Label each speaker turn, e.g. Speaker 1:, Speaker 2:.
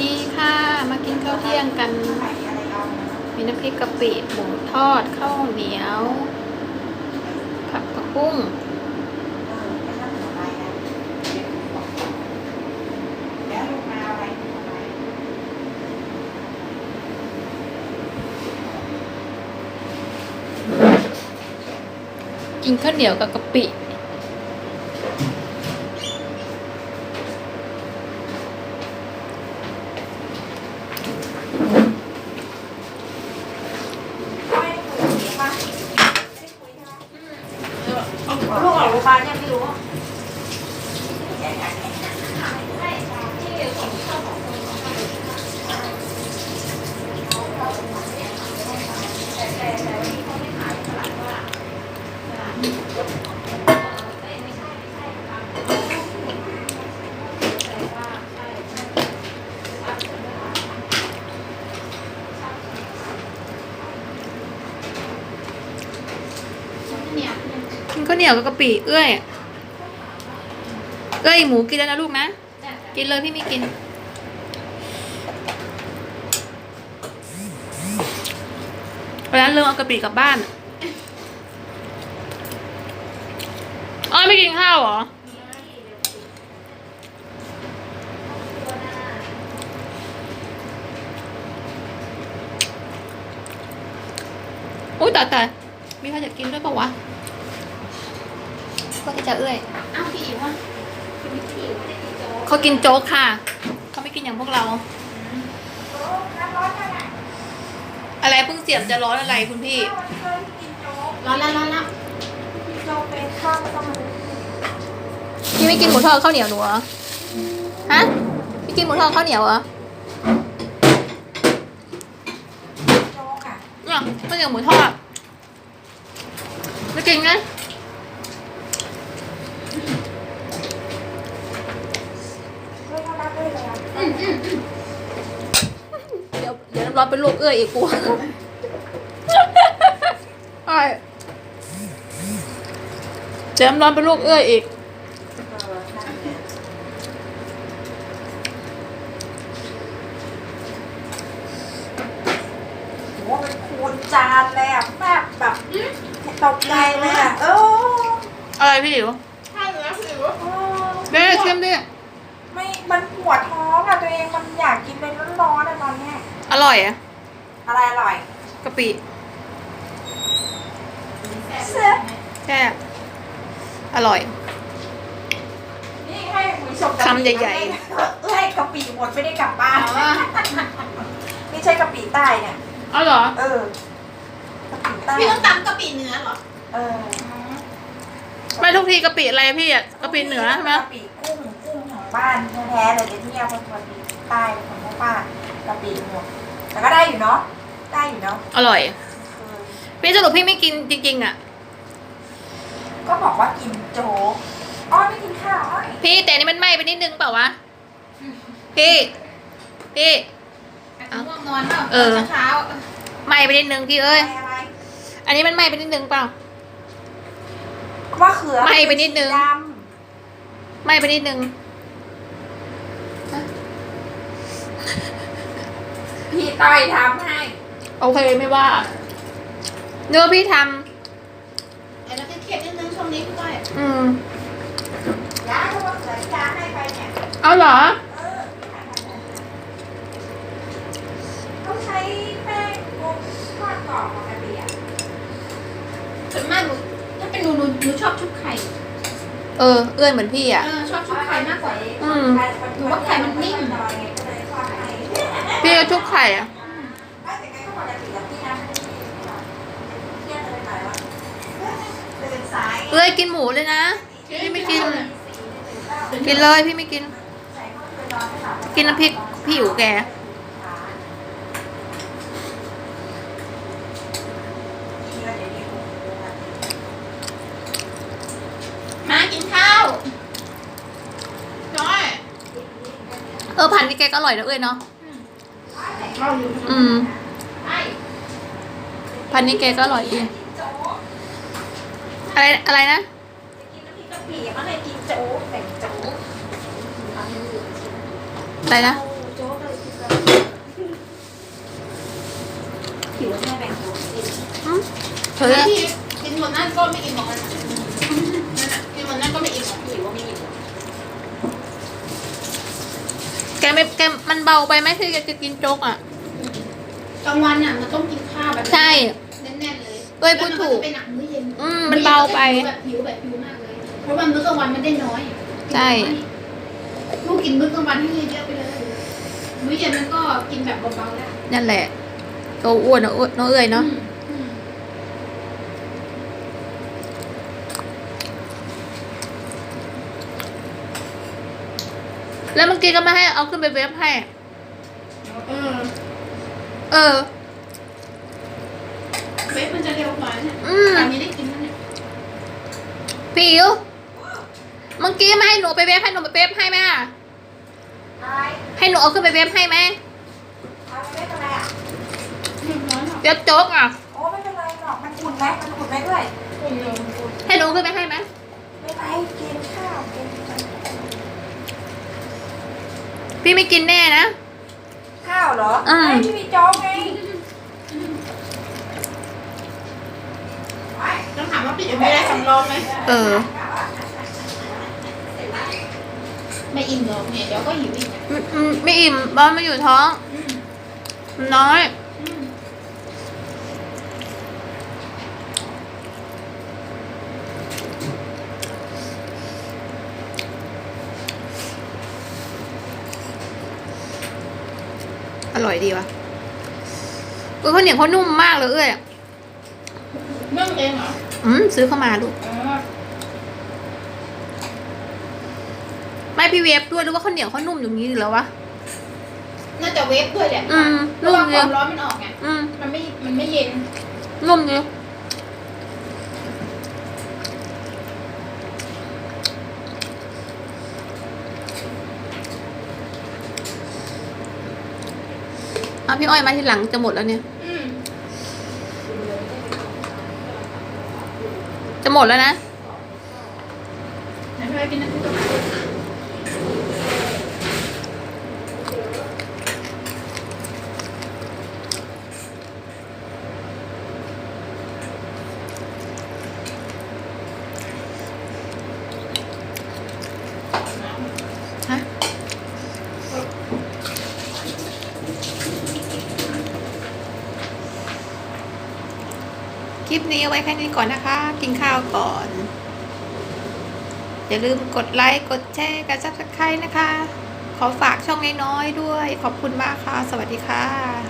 Speaker 1: ดีค่ะ มากินข้าวเที่ยงกัน มีน้ำพริกกะปิหมูทอดข้าวเหนียว ผักกระปุ้งกินข้าวเหนียวกับกะปิ
Speaker 2: ลูกออกโรงพยาบาลยังไม่รู้
Speaker 1: กินข้าว เหนียวกับกะปิเอ้ยเอ้ยหมูกินแล้วนะลูกนะ กินเลยพี่ไม่กินวันนั้นลืมเอากะปิกลับบ้านอ้อยไม่กินข้าวเหรออุ้ยตายตายมีใครอยากกินด้วยปะวะ ก็จะเอื้อย
Speaker 2: อ้าวพี่อิ๋วอะ
Speaker 1: เขากินโจ๊กค่ะ เขาไม่กินอย่างพวกเรา อะไรเพิ่งเสียบจะร้อนอะไรคุณพี่
Speaker 2: ร้อนแล้วร้อนแล้ว
Speaker 1: พี่ไม่กินหมูทอดข้าวเหนียวหนูเหรอ ฮะพี่กินหมูทอดข้าวเหนียวเหรอเนี่ยข้าวเหนียวหมูทอดไม่กินไงเดี๋ย วเดี๋ยวน้ำร้อนเป็นลูกเอื้อยอีกกูไอ้เดี๋ยวน้ำร้อนเป็นลูกเอื้อยอีก
Speaker 2: โอ้เป็นคูณจานเลยอะแม่แบบตกใจเลยอะเออ
Speaker 1: อะไรพี่อิ๋ว
Speaker 2: ใช่แล้วพี่อิ๋ว
Speaker 1: เด้เข้มดิ
Speaker 2: ไม่ มันปวดท้องอะตัวเอง มันอยากกินเป็น ร่อย
Speaker 1: อะ
Speaker 2: อะไรอร่อย
Speaker 1: กะปิ
Speaker 2: เสื้อ
Speaker 1: แซ่บอร่อย
Speaker 2: นี่ให้หมูชม
Speaker 1: คำใหญ่
Speaker 2: ๆให้กะปิหมดไม่ได้กลับบ้านนี่ใช่กะปิใต้เนี่ย
Speaker 1: อ๋อเหรอ
Speaker 2: เออกะปิใต้
Speaker 3: พี่ต้องตำกะปิเนื้อเหรอ
Speaker 2: เออ
Speaker 1: ไม่ทุกทีกะปิอะไรพี่อะกะปิเหนือใช่ไหม
Speaker 2: กะปิกุ้งกุ้งของบ้านแท้ๆเลยเดี๋ยวเนี่ยเป็นกะปิใต้เป็นของพ่อป้ากะปิหมด แต่ก็ได้อยู่เนาะ ได้อยู่เนาะ
Speaker 1: อร่อย
Speaker 2: เออ
Speaker 1: พี่สรุปพี่ไม่กินจริงๆอะ
Speaker 2: ก็บอกว่ากินโจ๊กอ้อยไม่กินข้าวอ้อย
Speaker 1: พี่แต่อันนี่มันไหม้ไปนิดนึงเปล่าวะ พี่ พี่
Speaker 3: อาจจะง่วงนอนเปล่า
Speaker 1: เออ
Speaker 3: เช้า
Speaker 1: ไหม้ไปนิดนึงพี่เอ้ย
Speaker 2: อะไร
Speaker 1: อันนี้มันไหม้ไปนิดนึงเปล่า
Speaker 2: มะเขือ
Speaker 1: ไหม้ไปนิดนึง
Speaker 2: สี
Speaker 1: ไหม้ไปนิดนึง
Speaker 2: ดำ พี่ต้อยทำให้
Speaker 1: โอเคไม่ว่าเนื้อพี่ท
Speaker 3: ไอ้แล้วก็เครียดนิดนึงช่วงนี้พี่ก้อยำ
Speaker 1: อืม
Speaker 2: ย้ายเพราะว่าเขือยาให้ไปเนี่ย
Speaker 1: เอาเหรอ
Speaker 2: เออต้องใช้แป้งโมทอดกรอบปกติอะ
Speaker 3: ส่วนมากหนูถ้าเป็นหนูหนูหนูชอบชุบไข่
Speaker 1: เออ เอื้อยเหมือนพี่อะ
Speaker 3: เออชอบชุบไข่มากกว่า
Speaker 1: อืม
Speaker 3: หรือว่าไข่มันนิ่ม
Speaker 1: พี่ก็ชุบไข่อะ
Speaker 2: ไม่แต่ไงก็ปกติแล้ว พี่นะเครียดอะไรหน่อยวะตื่นสาย
Speaker 1: เอื้อยกินหมูเลยนะ พี่ไม่กิน กินเลยพี่ไม่กิน กินน้ำพริกพี่อยู่แก
Speaker 3: มากินข้าวน้อย
Speaker 1: เออพันธุ์นี่แกก็อร่อยนะเอ้ยเนาะ อืม พันนี้แกก็อร่อยดีอะไรอะไรนะอะไรนะ
Speaker 2: เฮ้
Speaker 1: ย
Speaker 3: กินหมดนั่นก็ไม่กินหมดนั่นะกินหมดนั่นก็ไม่อิ่นหมดหิวว่าไม่กิน
Speaker 1: แกไม่แกมันเบาไปไหมที่แกจะกินโจ๊กอะ
Speaker 3: กลางวันน่ะมันต้องกินข้าวแบบ
Speaker 1: ใช่
Speaker 3: แน่นๆเลย
Speaker 1: เอ้ยพูดถูก
Speaker 3: แล้วมันจะเป็นหนักมื้อเย็น
Speaker 1: อืมมันเบาไป
Speaker 3: แบบผิวแบบผิวมากเลย เพราะว่ามื้อกลางวันมันได้น้อย
Speaker 1: ใช่
Speaker 3: ลูกกินมื้อกลางวันให้เยอะๆไปเลย มื้อเย็นมันก็กินแบบเบาๆได้
Speaker 1: นั่นแหละตัวอ้วนอะอ้วนน้องเอ้ยเนาะ
Speaker 3: อืมอืม
Speaker 1: แล้วเมื่อกี้ก็ไม่ให้เอาขึ้นไปเวฟให้
Speaker 3: เออ
Speaker 1: เออ
Speaker 3: เวฟมันจะเร็วกว่าเนี่ย
Speaker 1: อืม
Speaker 3: อันนี้ได้กินแล้วเนี่ย
Speaker 1: ผิวเมื่อกี้ไม่ให้หนูไปเวฟให้หนูไปเวฟให้ไหมอะ
Speaker 2: อะไร
Speaker 1: ให้หนูเอาขึ้นไปเวฟให้ไหม
Speaker 2: อะไรไม่เป็นไรอะ
Speaker 3: เรียบร้อยหรอก
Speaker 1: เวฟโจ๊กอะ
Speaker 2: โอ้ไม่เป็นไรหรอกมันอุ่นไหมมันอุ่นไหมด้วย
Speaker 3: คนเดียวคน
Speaker 1: ให้หนูขึ้นไปให้ไหม
Speaker 2: ไม่เป็นไรกินข้าวกิน
Speaker 1: พี่ไม่กินแน่นะ
Speaker 2: ข้าวเหรอ
Speaker 1: อืม
Speaker 2: ไอ้ที่มีโจ๊กไงไว้
Speaker 3: ต้องถามว่าปิดยัง ไม่ได้สำรองไหม
Speaker 1: เออ
Speaker 3: ไม่อิ่มหรอกเนี่ยเดี๋ยวก็หิวอีกเนี่ย
Speaker 1: ไม่อืมไม่อิ่มบ้านไม่อยู่ท้อง
Speaker 3: อืม
Speaker 1: มันน้อย
Speaker 3: อืม
Speaker 1: อร่อยดีวะเออข้าวเหนียวเขานุ่มมากเลยเอ้ย
Speaker 3: เรื่องเองเหรอ
Speaker 1: อืมซื้อเข้ามาลูก
Speaker 3: อ๋อ
Speaker 1: ไม่พี่เวฟด้วยหรือว่าข้าวเหนียวเขานุ่มอย่างนี้หรือวะ
Speaker 3: น่าจะเวฟด้วยแหละ
Speaker 1: อืม
Speaker 3: เพราะว่า
Speaker 1: นุ่ม
Speaker 3: ค
Speaker 1: เยอะ
Speaker 3: วามร้อนมันออกไง
Speaker 1: อืม
Speaker 3: มันไม่ มันไม่เย็น
Speaker 1: นุ่มดีเอาพี่อ้อยมาทีหลังจะหมดแล้วเนี่ย
Speaker 3: อืม
Speaker 1: จะ หมดแล้วนะ
Speaker 3: ไหนพี่ไปกินน้ำพริกกับ
Speaker 1: ฮะ คลิปนี้เอาไว้แค่นี้ก่อนนะคะ กินข้าวก่อน อย่าลืมกดไลค์ กดแชร์กดซับสไครต์นะคะ ขอฝากช่องน้อยๆด้วย ขอบคุณมากค่ะ สวัสดีค่ะ